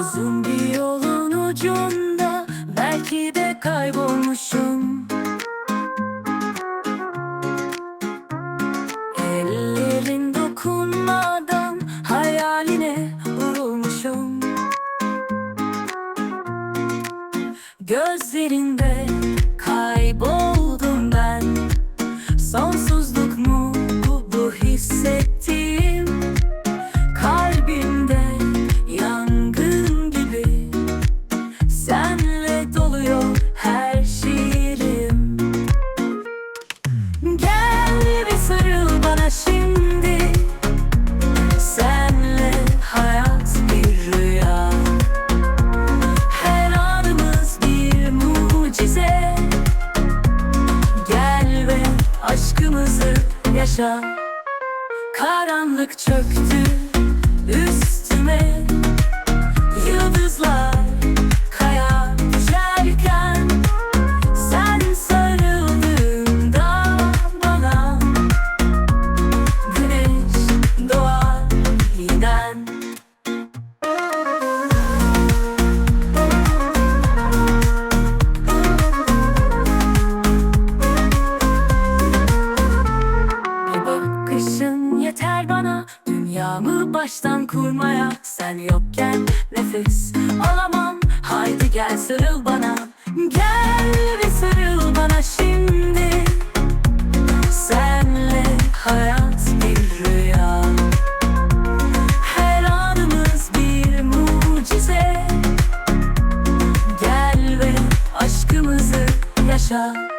Uzun bir yolun ucunda belki de kaybolmuşum. Ellerin dokunmadan hayaline vurulmuşum. Gözlerinde kaybol aşkımızı yaşa. Karanlık çöktü bakışın yeter bana. Dünyamı baştan kurmaya. Sen yokken nefes alamam. Haydi gel sarıl bana. Gel bir sarıl bana şimdi. Senle hayat bir rüya. Her anımız bir mucize. Gel ve aşkımızı yaşa